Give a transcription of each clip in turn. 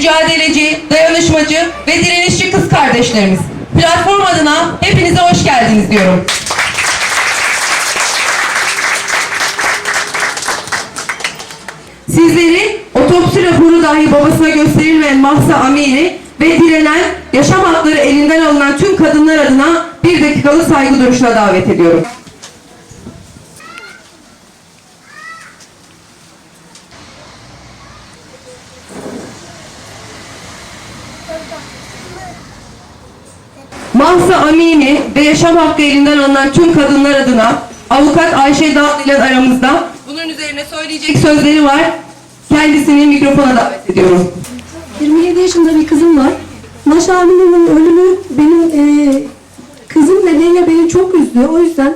mücadeleci, dayanışmacı ve direnişçi kız kardeşlerimiz. Platform adına hepinize hoş geldiniz diyorum. Sizleri otopsi raporu dahi babasına gösterilmeyen Mahsa Amini ve direnen, yaşam hakları elinden alınan tüm kadınlar adına bir dakikalık saygı duruşuna davet ediyorum. Mahsa Amini ve yaşam hakkı elinden alınan tüm kadınlar adına avukat Ayşe Dağlı ile aramızda bunun üzerine söyleyecek sözleri var. Kendisini mikrofona davet ediyorum. 27 yaşında bir kızım var. Maşa Amine'nin ölümü benim e, kızım nedeniyle beni çok üzdü. O yüzden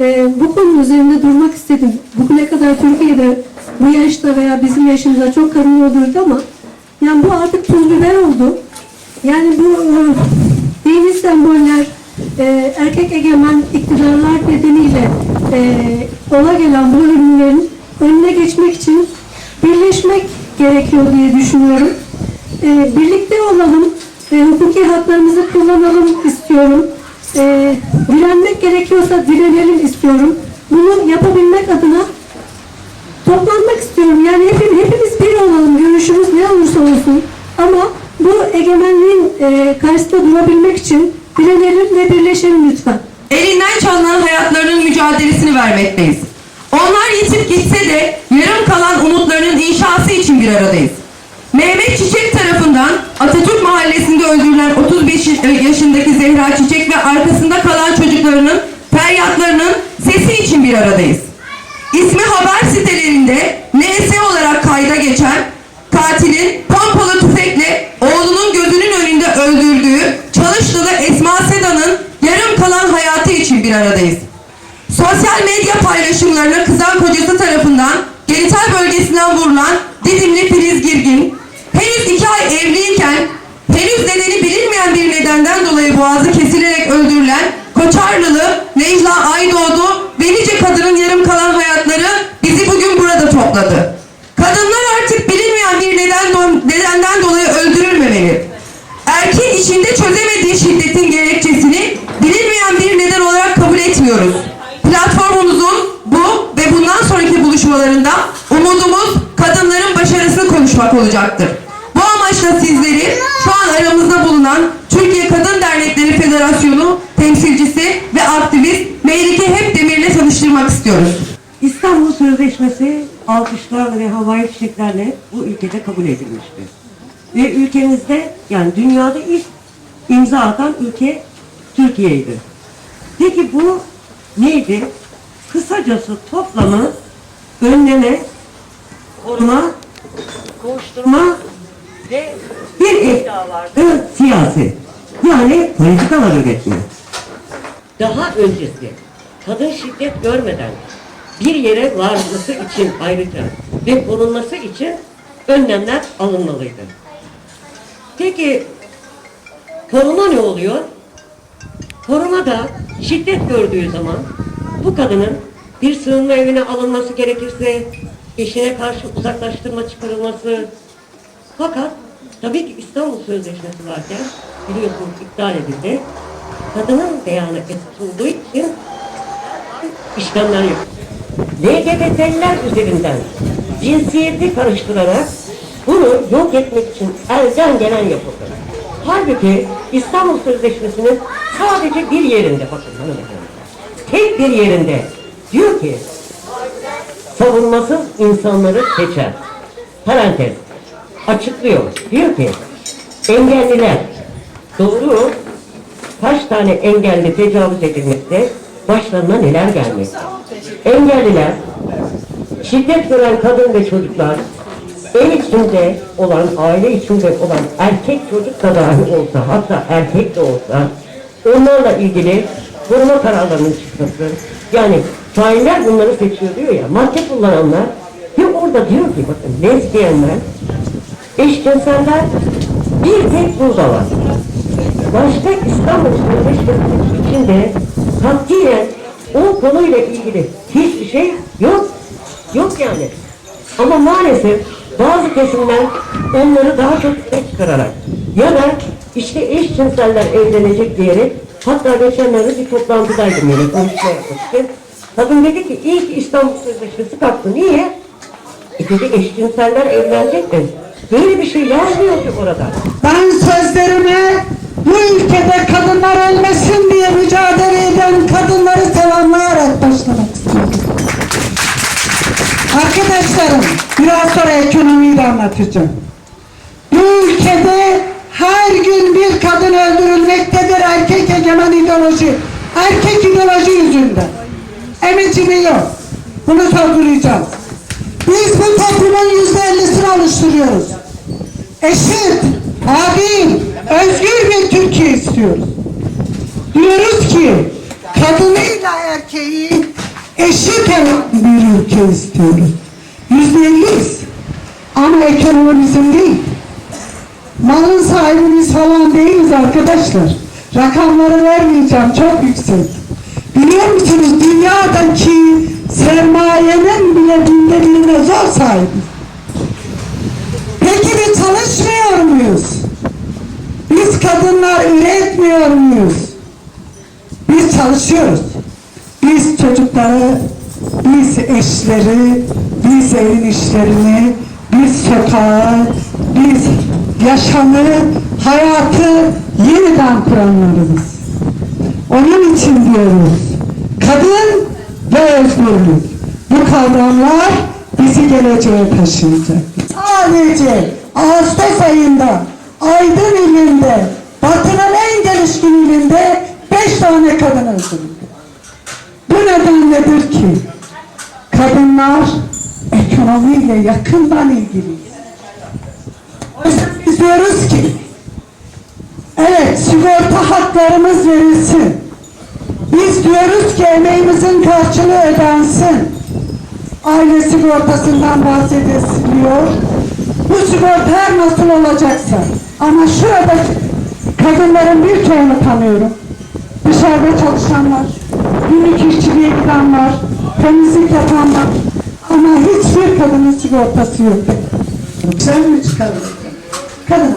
e, bu konu üzerinde durmak istedim. Bugüne kadar Türkiye'de bu yaşta veya bizim yaşımızda çok kadın öldürüldü ama yani bu artık tuz biber oldu. Yani bu e, dini semboller, e, erkek egemen iktidarlar nedeniyle e, ola gelen bu ölümlerin önüne geçmek için birleşmek gerekiyor diye düşünüyorum. E, birlikte olalım, e, hukuki haklarımızı kullanalım istiyorum. E, direnmek gerekiyorsa direnelim istiyorum. Bunu yapabilmek adına toplanmak istiyorum. Yani hepimiz, hepimiz bir olalım, görüşümüz ne olursa olsun. Ama bu egemenliğin e, karşısında durabilmek için direnelim ve birleşelim lütfen. Elinden çalınan hayatlarının mücadelesini vermekteyiz. Onlar yitip gitse de yarım kalan umutlarının inşası için bir aradayız. Mehmet Çiçek tarafından Atatürk Mahallesi'nde öldürülen 35 yaşındaki Zehra Çiçek ve arkasında kalan çocuklarının feryatlarının sesi için bir aradayız. İsmi haber sitelerinde Sosyal medya paylaşımlarına kızan kocası tarafından genital bölgesinden vurulan Didimli Filiz Girgin, henüz iki ay evliyken henüz nedeni bilinmeyen bir nedenden dolayı boğazı kesilerek öldürülen Koçarlılı Necla Aydoğdu ve nice kadının yarım kalan hayatları bizi bugün burada topladı. Kadınlar artık bilinmeyen bir neden do- nedenden dolayı öldürülmemeli. Erkeğin içinde çözemediği şiddetin gerekçesini bilinmeyen bir neden olarak kabul etmiyoruz. Platformumuzun bu ve bundan buluşmalarında umudumuz kadınların başarısını konuşmak olacaktır. Bu amaçla sizleri şu an aramızda bulunan Türkiye Kadın Dernekleri Federasyonu temsilcisi ve aktivist Meyrike Hep Demir'le tanıştırmak istiyoruz. İstanbul Sözleşmesi alkışlarla ve havai fişeklerle bu ülkede kabul edilmiştir. Ve ülkemizde yani dünyada ilk imza atan ülke Türkiye'ydi. Peki bu neydi? Kısacası toplamı önleme, koruma, kovuşturma ve bir iddia vardı siyasi. Yani politikalar üretme. Daha öncesi kadın şiddet görmeden bir yere varması için ayrıca ve korunması için önlemler alınmalıydı. Peki koruma ne oluyor? Koruma da şiddet gördüğü zaman bu kadının bir sığınma evine alınması gerekirse eşine karşı uzaklaştırma çıkarılması fakat tabii ki İstanbul Sözleşmesi varken biliyorsunuz iptal edildi. Kadının beyanı tutulduğu için işlemler yok. LGBT'liler üzerinden cinsiyeti karıştırarak bunu yok etmek için elden gelen yapıldı. Halbuki İstanbul Sözleşmesi'nin sadece bir yerinde bakın hanımefendi. Tek bir yerinde diyor ki savunmasız insanları seçer. Parantez açıklıyor. Diyor ki engelliler doğru kaç tane engelli tecavüz edilmekte başlarına neler gelmekte. Engelliler şiddet gören kadın ve çocuklar ev içinde olan, aile içinde olan erkek çocuk da dahi olsa, hatta erkek de olsa onlarla ilgili koruma kararlarının çıkması. Yani failler bunları seçiyor diyor ya, madde kullananlar ve orada diyor ki bakın lezbiyenler, eşcinseller bir tek burada var. Başka İstanbul Sözleşmesi içinde katiyen o konuyla ilgili hiçbir şey yok. Yok yani. Ama maalesef bazı kesimler onları daha çok öne çıkararak ya da işte eşcinseller evlenecek diyerek hatta geçenlerde bir toplantıdaydım yine konuşma yapmıştım. Kadın dedi ki ilk İstanbul Sözleşmesi kalktı. Niye? E dedi eşcinseller evlenecek mi? Böyle bir şey yazmıyor ki orada. Ben sözlerime bu ülkede kadınlar ölmesin diye mücadele eden kadınları selamlayarak başlamak istiyorum. Arkadaşlarım, biraz sonra ekonomiyi de anlatacağım. Bu ülkede her gün bir kadın öldürülmektedir erkek egemen ideoloji. Erkek ideoloji. Emicimi yok. Bunu sorgulayacağız. Biz bu toplumun yüzde ellisini oluşturuyoruz eşit, adil, özgür bir Türkiye istiyoruz. Diyoruz ki kadınıyla erkeği eşit bir ülke istiyoruz. Yüzde elliyiz. Ama ekonomi bizim değil. Malın sahibi biz falan değiliz arkadaşlar. Rakamları vermeyeceğim çok yüksek. Biliyor musunuz dünyadaki sermayenin bile binde birine zor sahibiz. Peki biz çalışmıyor muyuz? Biz kadınlar üretmiyor muyuz? Biz çalışıyoruz. Biz çocukları, biz eşleri, biz evin işlerini, biz sokağı, biz yaşamı, hayatı yeniden kuranlarımız. Onun için diyoruz. Kadın ve özgürlük. Bu kavramlar bizi geleceğe taşıyacak. Sadece Ağustos ayında Aydın ilinde, Batı'nın en gelişkin ilinde beş tane kadın öldürüldü. Bu nedenledir ki kadınlar ekonomiyle yakından ilgiliyiz. O yüzden biz diyoruz ki Evet, sigorta haklarımız verilsin. Biz diyoruz ki emeğimizin karşılığı ödensin. Aile sigortasından bahsediliyor. Bu sigorta her nasıl olacaksa. Ama şurada kadınların birçoğunu tanıyorum. Dışarıda çalışanlar, günlük işçiliğe gidenler, temizlik yapanlar. Ama hiçbir kadının sigortası yok. Sen mi çıkarırsın? Kadın